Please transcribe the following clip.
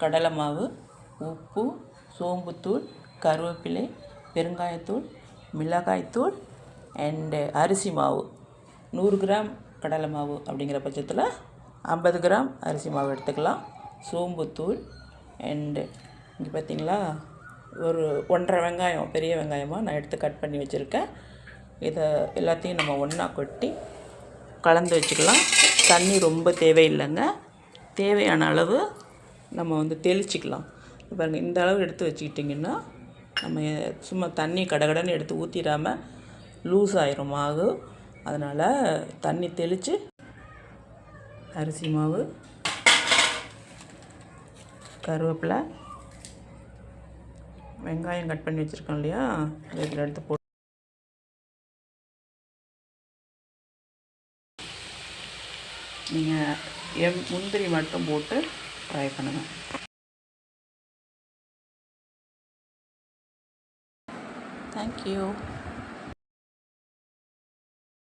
கடலை மாவு உப்பு சோம்புத்தூள் கருவேப்பிலை பெருங்காயத்தூள் மிளகாய்த்தூள் அண்டு அரிசி மாவு. நூறு கிராம் கடலை மாவு அப்படிங்கிற பட்சத்தில் ஐம்பது கிராம் அரிசி மாவு எடுத்துக்கலாம். சோம்புத்தூள் அண்டு இங்கே பார்த்தீங்களா ஒரு ஒன்றரை வெங்காயம் பெரிய வெங்காயமாக நான் எடுத்து கட் பண்ணி வச்சுருக்கேன். இதை எல்லாத்தையும் நம்ம ஒன்றா கொட்டி கலந்து வச்சுக்கலாம். தண்ணி ரொம்ப தேவையில்லைங்க. தேவையான அளவு நம்ம வந்து தெளிச்சிக்கலாம். பாருங்கள் இந்த அளவு எடுத்து வச்சுக்கிட்டிங்கன்னா நம்ம சும்மா தண்ணி கடகடன்னு எடுத்து ஊற்றிடாமல் லூஸ் ஆயிரும் மாவு. அதனால் தண்ணி தெளித்து அரிசி மாவு கருவேப்பிலை வெங்காயம் கட் பண்ணி வச்சுருக்கோம் இல்லையா? அதை இதில் எடுத்து போட்டு நீங்கள் எம் முந்திரி மட்டும் போட்டு ட்ரை பண்ணுங்கள் தேங்க்யூ